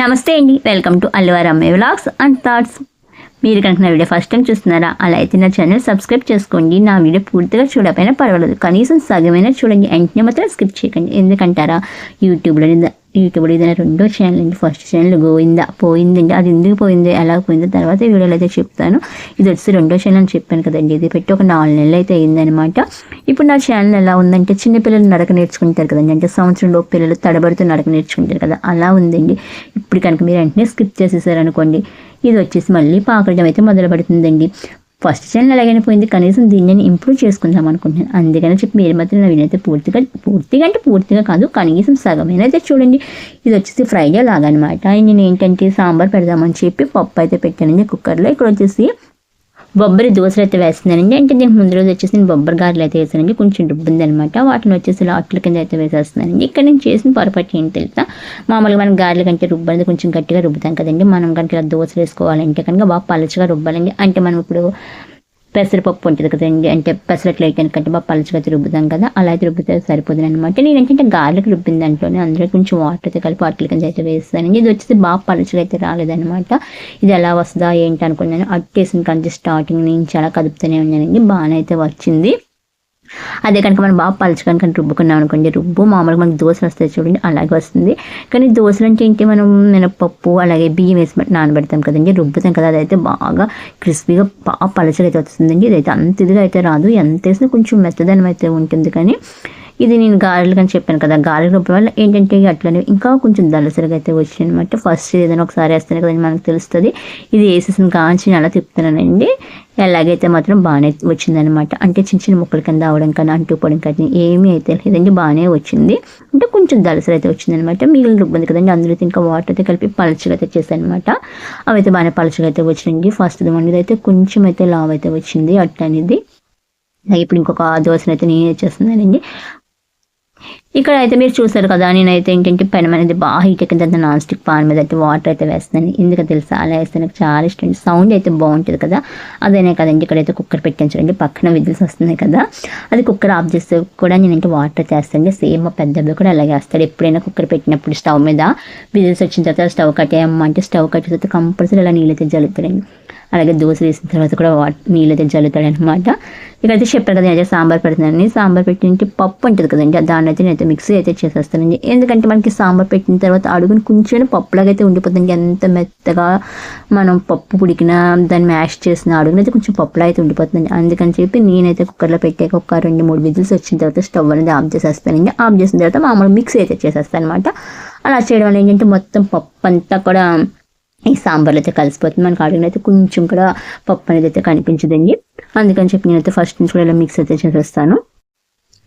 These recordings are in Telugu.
నమస్తే అండి. వెల్కమ్ టు అల్లువారమ్మే వ్లాగ్స్ అండ్ థాట్స్ మీరు కనుక నా వీడియో ఫస్ట్ టైం చూస్తున్నారా అలా అయితే నా ఛానల్ సబ్స్క్రైబ్ చేసుకోండి. నా వీడియో పూర్తిగా చూడకపోయినా పర్వాలేదు. కనీసం సగమైనా చూడండి. వెంటనే మాత్రం స్కిప్ చేయకండి. ఎందుకంటారా? యూట్యూబ్లో యూట్యూబ్లో ఏదైనా రెండో ఛానల్ అండి ఫస్ట్ ఛానల్ గోయిందా పోయిందండి అది ఎందుకు పోయింది ఎలా పోయిందో తర్వాత వీడియోలో అయితే చెప్తాను. ఇది వచ్చి రెండో ఛానల్ అని చెప్పాను కదండి. ఇది పెట్టి ఒక నాలుగు నెలలు అయితే అయిందనమాట ఇప్పుడు నా ఛానల్ ఎలా ఉందంటే చిన్నపిల్లలు నడక నేర్చుకుంటారు కదండి. అంటే సంవత్సరంలో పిల్లలు తడబడుతూ నడక నేర్చుకుంటారు కదా. అలా ఉందండి. ఇప్పుడు కనుక మీరు వెంటనే స్కిప్ చేసేసారనుకోండి ఇది వచ్చేసి మళ్ళీ పాకడం అయితే మొదలు పడుతుందండి ఫస్ట్ ఛానల్ ఎలాగైనా పోయింది. కనీసం దీన్ని నేను ఇంప్రూవ్ చేసుకుందాం అనుకుంటున్నాను. అందుకని చెప్పి మీరు మాత్రం నా వీడియో పూర్తిగా పూర్తిగా అంటే పూర్తిగా కాదు. కనీసం సగమైన అయితే చూడండి. ఇది వచ్చేసి ఫ్రైడే లాగా అనమాట నేను ఏంటంటే సాంబార్ పెడదామని చెప్పి పప్పు అయితే పెట్టానండి. కుక్కర్లో ఇక్కడ వచ్చేసి బొబ్బరి దోశలు అయితే వేస్తున్నానండి. అంటే దీనికి ముందు రోజు వచ్చేసి నేను బొబ్బరి గారెలు అయితే వేసానండి. కొంచెం రుబ్బుంది అనమాట వాటిని వచ్చేసి లాట్ల కింద అయితే వేసేస్తున్నానండి. ఇక్కడ నేను చేసిన పొరపాటు ఏంటి తెలుసా? మామూలుగా మనం గారెలు కంటే రుబ్బనేది కొంచెం గట్టిగా రుబ్బుతాం కదండి. మనం కనుక ఇలా దోశలు వేసుకోవాలంటే కనుక బాగా పలచగా రుబ్బాలండి. అంటే మనం ఇప్పుడు పెసరపప్పు ఉంటుంది కదండి అంటే పెసరట్లు అయితే కంటే బాగా పలుచగా రుబ్బుతాం కదా అలా అయితే రుబ్బితే సరిపోతుంది అనమాట నేను ఏంటంటే గార్లిక్ రుబ్బిన దాంట్లోనే అందులో కొంచెం వాటర్ అయితే కలిపి వాటర్ కింద అయితే వేస్తానండి. ఇది వచ్చేసి బాగా పలుచగా అయితే రాలేదనమాట ఇది ఎలా వస్తుందా ఏంటి అనుకున్నాను. అట్టేసిన కానీ స్టార్టింగ్ నుంచి అలా కదుపుతూనే ఉన్నానండి. బాగానే అయితే వచ్చింది. అదే కనుక మనం బాగా పలుచుకొని కనుక రుబ్బుకున్నాం అనుకోండి రుబ్బు మామూలుగా మనకి దోశలు వస్తాయి చూడండి అలాగే వస్తుంది. కానీ దోశలు అంటే ఏంటి మనం మినపప్పు అలాగే బియ్యం వేసి నానబెడతాం కదండి రుబ్బుతాం కదా అదైతే బాగా క్రిస్పీగా బాగా పలచగా అయితే వస్తుందండి. ఇదైతే అంత ఇదిగా అయితే రాదు ఎంత వేసినా కొంచెం మెత్తదనం అయితే ఉంటుంది. కానీ ఇది నేను గారెలు అని చెప్పాను కదా. గారెలు రూపం వల్ల ఏంటంటే అట్లనే ఇంకా కొంచెం దళసరిగా అయితే వచ్చింది అనమాట ఫస్ట్ ఏదైనా ఒకసారి వేస్తాను కదండి మనకు తెలుస్తుంది. ఇది వేసేసిన కాంచి అలా తిప్పుతున్నానండి. ఎలాగైతే మాత్రం బాగానే వచ్చిందనమాట అంటే చిన్న చిన్న ముక్కల కింద అవడం కానీ అంటుకోవడం కానీ ఏమీ అయితే లేదండి బాగానే వచ్చింది. అంటే కొంచెం దలసరి అయితే వచ్చిందనమాట మిగిలిన రుబ్బంది కదండి అందులో ఇంకా వాటర్ అయితే కలిపి పలుచగా అయితే చేశానమాట అవి అయితే బాగానే పలుచగా అయితే వచ్చింది ఫస్ట్ మనది అయితే కొంచెం అయితే లావ్ అయితే వచ్చింది అట్ట అనేది ఇప్పుడు ఇంకొక దోశను అయితే నేనే చేస్తున్నానండి. ఇక్కడ అయితే మీరు చూసారు కదా నేనైతే ఏంటంటే పెనం అనేది బాగా హీట్ ఎక్కిన తర్వాత నాన్ స్టిక్ పాన్ మీద అయితే వాటర్ అయితే వేస్తాను ఎందుకు తెలుసా అలా వేస్తే నాకు చాలా ఇష్టం. సౌండ్ అయితే బాగుంటుంది కదా అదేనే కదండి ఇక్కడైతే కుక్కర్ పెట్టించండి పక్కన విజిల్స్ వస్తున్నాయి కదా అది కుక్కర్ ఆఫ్ చేస్తే కూడా నేనంటే వాటర్ చేస్తాను. సేమ్ మా కూడా అలాగే వేస్తాడు. ఎప్పుడైనా కుక్కర్ పెట్టినప్పుడు స్టవ్ మీద విజిల్స్ వచ్చిన తర్వాత స్టవ్ కట్టేయమ్మంటే స్టవ్ కట్టిన తర్వాత కంపల్సరీ అలా నీళ్ళైతే జరుగుతాడండి అలాగే దోశ వేసిన తర్వాత కూడా నీళ్ళు అయితే జల్లుతాడు అనమాట ఇక్కడైతే చెప్పారు కదా అయితే సాంబార్ పెడుతున్నాను సాంబార్ పెట్టిన పప్పు ఉంటుంది కదండి దాన్ని అయితే నేనైతే మిక్సీ అయితే చేసేస్తానండి. ఎందుకంటే మనకి సాంబార్ పెట్టిన తర్వాత అడుగుని కొంచెం పప్పులాగా అయితే ఉండిపోతుంది ఎంత మెత్తగా మనం పప్పు పుడికిన దాన్ని మ్యాష్ చేసిన అడుగునైతే కొంచెం పప్పులా అయితే ఉండిపోతుంది అందుకని చెప్పి నేనైతే కుక్కర్లో పెట్టాక ఒక రెండు మూడు విజిల్స్ వచ్చిన తర్వాత స్టవ్ అనేది ఆఫ్ చేసేస్తానండి. ఆఫ్ చేసిన తర్వాత మామూలు మిక్సీ అయితే చేసేస్తాను అనమాట అలా చేయడం వల్ల ఏంటంటే మొత్తం పప్పు అంతా కూడా ఈ సాంబార్లో అయితే కలిసిపోతుంది. మనకు అయితే కొంచెం కూడా పప్పు అనేది అయితే కనిపించదండి. అందుకని చెప్పి నేనైతే ఫస్ట్ నుంచి కూడా ఇలా మిక్స్ అయితే చేసేస్తాను.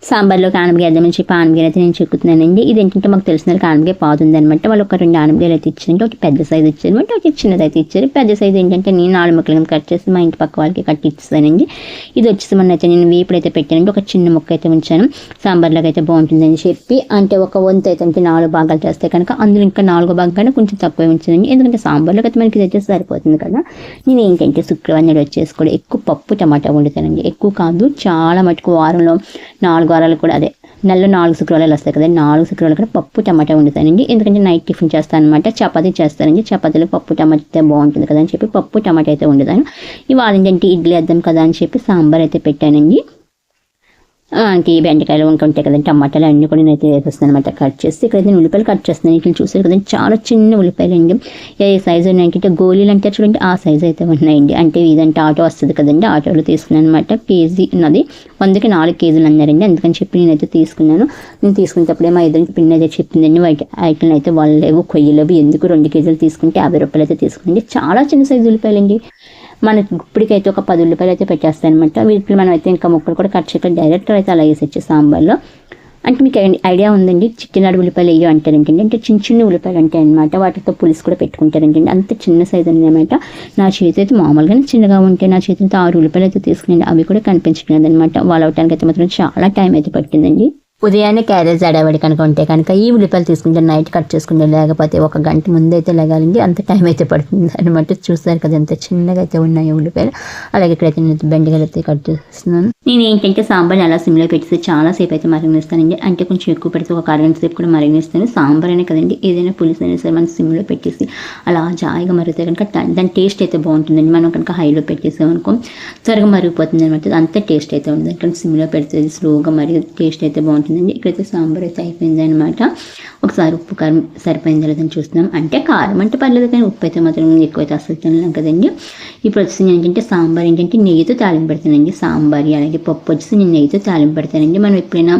సాంబార్లోకి ఆనపకాయ వేద్దామని చెప్పి ఆనపకాయలు అయితే నేను చెక్కుతున్నానండి. ఇది ఏంటంటే మాకు తెలిసిన వాళ్ళకి ఆనపకాయ పాదుందనమాట అనమాట వాళ్ళు ఒక రెండు ఆనపకాయలు అయితే ఇచ్చారంటే ఒక పెద్ద సైజు ఇచ్చారు ఒక ఒకటి చిన్నది అయితే ఇచ్చారు. పెద్ద సైజు ఏంటంటే నేను నాలుగు ముక్కలు కట్ చేసి మా ఇంటి పక్క వాళ్ళకి కట్టి ఇస్తానండి ఇది వచ్చేసి మన అయితే నేను వేపుడు అయితే పెట్టానండి. ఒక చిన్న ముక్క అయితే ఉంచాను. సాంబార్లోకి అయితే బాగుంటుందని చెప్పి అంటే ఒక వంతు అయితే అంటే నాలుగు భాగాలు చేస్తే కనుక అందులో ఇంకా నాలుగు భాగాలు కొంచెం తక్కువ ఉంచానండి. ఎందుకంటే సాంబార్లోకి అయితే మనకి ఇది సరిపోతుంది కదా. నేను ఏంటంటే శుక్రవారం నాడు వచ్చేసి కూడా ఎక్కువ పప్పు టమాటా వండుతానండి. ఎక్కువ కాదు చాలా మటుకు వారంలో నాలుగు శుక్రవారాలు కూడా అదే. నెలలో నాలుగు శుక్రవారాలు వస్తాయి కదా నాలుగు శుక్రవారాలు కూడా పప్పు టమాటా వండుతానండి. ఎందుకంటే నైట్ టిఫిన్ చేస్తాను అనమాట చపాతీ చేస్తానండి. చపాతీలో పప్పు టమాటా అయితే బాగుంటుంది కదా అని చెప్పి పప్పు టమాటా అయితే వండుతాను. ఇవాళ ఏంటంటే ఇడ్లీ వేద్దాం కదా అని చెప్పి సాంబార్ అయితే పెట్టానండి. ఈ బెండకాయలు ఇంకా ఉంటాయి కదండి టమాటాలు అన్నీ కూడా నేనైతే వేసేస్తాను అనమాట కట్ చేసి ఇక్కడ నేను ఉల్లిపాయలు కట్ చేస్తాను. ఇట్లా చూసారు కదండి చాలా చిన్న ఉల్లిపాయలు అండి. ఏ సైజు ఉన్నాయంటే గోళీలు అంటే చూడండి ఆ సైజు అయితే ఉన్నాయండి. అంటే ఇదంటే ఆటో వస్తుంది కదండి ఆటోలో తీసుకున్నాను అనమాట కేజీ ఉన్నది. వందకి నాలుగు కేజీలు అన్నారండి. అందుకని చెప్పి నేనైతే తీసుకున్నాను. నేను తీసుకునేటప్పుడే మా ఇద్దరికి పిన్ అయితే చెప్పిందండి వైట్ ఐటమ్ అయితే వాళ్ళు లేవు కొయ్యలేవు. ఎందుకు రెండు కేజీలు తీసుకుంటే యాభై రూపాయలు అయితే తీసుకుంటే చాలా చిన్న సైజు ఉల్లిపాయలండి. మనకి ఇప్పటికైతే ఒక పది ఉల్లిపాయలు అయితే పెట్టేస్తాయి అనమాట వీటిని మనం అయితే ఇంకా ముక్కలు కూడా కట్ చేయకుండా డైరెక్ట్ అయితే అలా వేసేచ్చు సాంబార్లో. అంటే మీకు ఐడియా ఉందండి? చిట్టినాడు ఉల్లిపాయలు వేయో అంటారంటండి. అంటే చిన్న చిన్న ఉల్లిపాయలు ఉంటాయి అనమాట వాటితో పులుసు కూడా పెట్టుకుంటారంటండి. అంత చిన్న సైజు అనమాట నా చేతి అయితే మామూలుగానే చిన్నగా ఉంటే నా చేతితో ఆరు ఉల్లిపాయలు అయితే తీసుకునండి అవి కూడా కనిపించట్లేదు అనమాట వాళ్ళు అవటానికి అయితే మాత్రం చాలా టైం అయితే పట్టిందండి. ఉదయాన్నే క్యారేజ్ అడవడి కనుక ఉంటే కనుక ఈ ఉల్లిపాయలు తీసుకుంటే నైట్ కట్ చేసుకుంటే లేకపోతే ఒక గంట ముందు అయితే లెగాలండి అంత టైం అయితే పడుతుంది అనమాట చూస్తారు కదా ఎంత చిన్నగా అయితే ఉన్నాయి ఉల్లిపాయలు. అలాగే ఇక్కడైతే నేను బెండకాయలు అయితే కట్ చేస్తున్నాను. నేను ఏంటంటే సాంబార్ అలా సిమ్లో పెట్టేసి చాలా సేపు అయితే మరిగిస్తానండి అంటే కొంచెం ఎక్కువ పెడితే ఒక అరగంట సేపు కూడా మరిగిస్తాను సాంబార్ అయినా కదండి ఏదైనా పులుసు అయినా సరే మనం సిమ్లో పెట్టేసి అలా జాయిగా మరిగితే కనుక దాని టేస్ట్ అయితే బాగుంటుందండి. మనం కనుక హైలో పెట్టేసామనుకో త్వరగా మరిగిపోతుంది అనమాట అంత టేస్ట్ అయితే ఉంది కనుక సిమ్లో పెడితే స్లోగా మరి టేస్ట్ అయితే బాగుంటుంది. అయిపోయిందండి ఇక్కడైతే సాంబార్ అయితే అయిపోయింది అనమాట ఒకసారి ఉప్పు కారం సరిపోయింది లేదని చూస్తున్నాం. అంటే కారం అంటే పర్లేదు కానీ ఉప్పు అయితే మాత్రం ఎక్కువైతే అసలు తినలేం కదండి. ఇప్పుడు వచ్చేసి ఏంటంటే సాంబార్ ఏంటంటే నెయ్యితో తాలింపు పెడతానండి. సాంబార్ అలాగే పప్పు వచ్చేసి నేను నెయ్యితో తాలింపు పెడతానండి. మనం ఎప్పుడైనా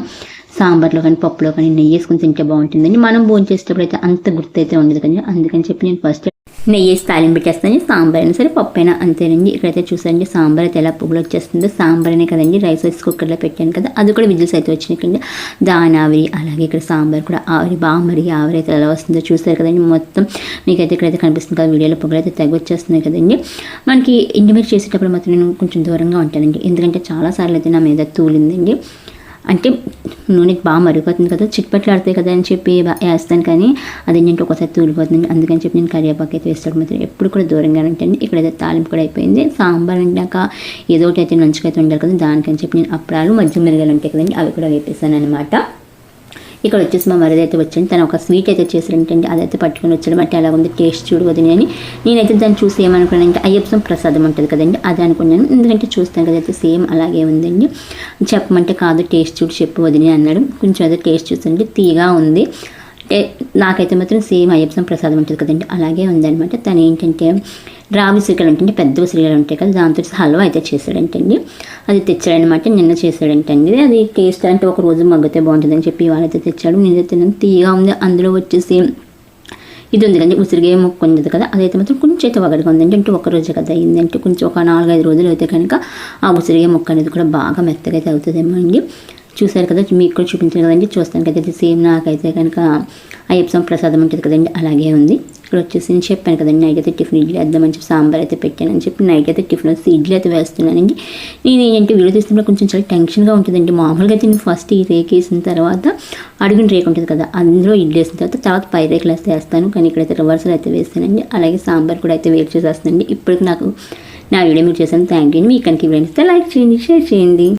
సాంబార్లో కానీ పప్పులో కానీ నెయ్యి వేసుకొని తింటే బాగుంటుందండి. మనం భోజనం చేసేటప్పుడు అయితే అంత గుర్తు అయితే ఉండదు కానీ అందుకని చెప్పి నేను ఫస్ట్ నెయ్యి వేసి తాలింపు పెట్టేస్తాను సాంబార్ అయినా సరే పప్పు అయినా అంతేనండి. ఇక్కడైతే చూసారండి సాంబార్ అయితే ఎలా పువ్వులు వచ్చేస్తుందో. సాంబార్ అనే కదండి రైస్ రైస్ కుక్కర్లో పెట్టాను కదా అది కూడా విజిల్స్ అయితే వచ్చినాయి దాని ఆవిరి అలాగే ఇక్కడ సాంబార్ కూడా ఆవిరి బాగా ఆవిరి అయితే ఎలా వస్తుందో చూసారు కదండి. మొత్తం మీకైతే ఇక్కడైతే కనిపిస్తుంది కదా వీడియోలో పొగలు అయితే తెగ వచ్చేస్తున్నాయి కదండి. మనకి ఇంటిమేట్ చేసేటప్పుడు మాత్రం నేను కొంచెం దూరంగా ఉంటానండి. ఎందుకంటే చాలాసార్లు అయితే నా మీద తూలిందండి. అంటే నూనె బాగా మరిగిపోతుంది కదా చిట్పట్లాడుతాయి కదా అని చెప్పి వేస్తాను కానీ అది ఏంటంటే ఒకసారి తూలిపోతుంది. అందుకని చెప్పి నేను కరివేపాకు అయితే వేస్తాడు మాత్రం ఎప్పుడు కూడా దూరంగా ఉంటాను ఇక్కడైతే తాలింపు కూడా అయిపోయింది. సాంబార్ అంటాక ఏదో ఒకటి అయితే నంచుకైతే ఉండాలి కదా దానికని చెప్పి నేను అప్పడాలు మధ్య మిరగాలు ఉంటాయి కదండి అవి కూడా వేపేసాను అనమాట ఇక్కడ వచ్చేసి మా మరిది అయితే వచ్చింది. తను ఒక స్వీట్ అయితే చేసినట్టండి అదైతే పట్టుకుని వచ్చాడు. మట్టి అలా ఉంది. టేస్ట్ చూడు వదిలి అని. నేనైతే దాన్ని చూసి ఏమనుకున్నానంటే అయ్యప్పసం ప్రసాదం ఉంటుంది కదండి అది అనుకున్నాను. ఎందుకంటే చూస్తాను కదైతే సేమ్ అలాగే ఉందండి. చెప్పమంటే కాదు టేస్ట్ చూడు చెప్పు వదిన అన్నాడు. కొంచెం అదే టేస్ట్ చూస్తుంటే తీగా ఉంది. నాకైతే మాత్రం సేమ్ అయ్యప్పసం ప్రసాదం ఉంటుంది కదండి అలాగే ఉందనమాట తను ఏంటంటే రావి ఉసిరికాయలు అంటే పెద్ద ఉసిరికాయలు ఉంటాయి కదా దాంతో హల్వా అయితే చేశాడంటండి. అది తెచ్చాడనమాట నిన్న చేశాడంటండి. అది టేస్ట్ అంటే ఒక రోజు మగ్గితే బాగుంటుందని చెప్పి వాళ్ళైతే తెచ్చాడు. నేనైతే తిన్నాను. తీయగా ఉంది అందులో వచ్చేసి ఇది ఉంది కానీ ఉసిరిగా మొక్క ఉంది కదా అదైతే మాత్రం కొంచెం అయితే ఒకటిగా ఉందంటే అంటే ఒక రోజు కదా అయిందంటే కొంచెం ఒక నాలుగైదు రోజులు అయితే కనుక ఆ ఉసిరిగా మొక్క అనేది కూడా బాగా మెత్తగా అయితే అవుతుందేమో అండి. చూసారు కదా మీకు కూడా చూపించాను కదండి చూస్తాను కదా సేమ్ నాకైతే కనుక అయ్యప్ప ప్రసాదం ఉంటుంది కదండి అలాగే ఉంది. ఇక్కడ వచ్చేసి నేను చెప్పాను కదండి నైట్ అయితే టిఫిన్ ఇడ్లీ వేద్దామని చెప్పి సాంబార్ అయితే పెట్టానని చెప్పి నైట్ అయితే టిఫిన్ వచ్చి ఇడ్లీ అయితే వేస్తున్నానండి నేను ఏంటంటే వీడియో తీస్తున్నప్పుడు కొంచెం చాలా టెన్షన్గా ఉంటుందండి. మామూలుగా అయితే నేను ఫస్ట్ ఈ రేక్ వేసిన తర్వాత అడుగుని రేక్ ఉంటుంది కదా అందులో ఇడ్లీ వేసిన తర్వాత తర్వాత పై రేకులు అయితే వేస్తాను. కానీ ఇక్కడైతే రివర్సల్ అయితే వేస్తానండి అలాగే సాంబార్ కూడా అయితే వేట్ చేసేస్తానండి ఇప్పటికి నాకు నా వీడియో మీరు చేశాను థ్యాంక్ యూ మీకు కనుక వీడియో లైక్ చేయండి షేర్ చేయండి.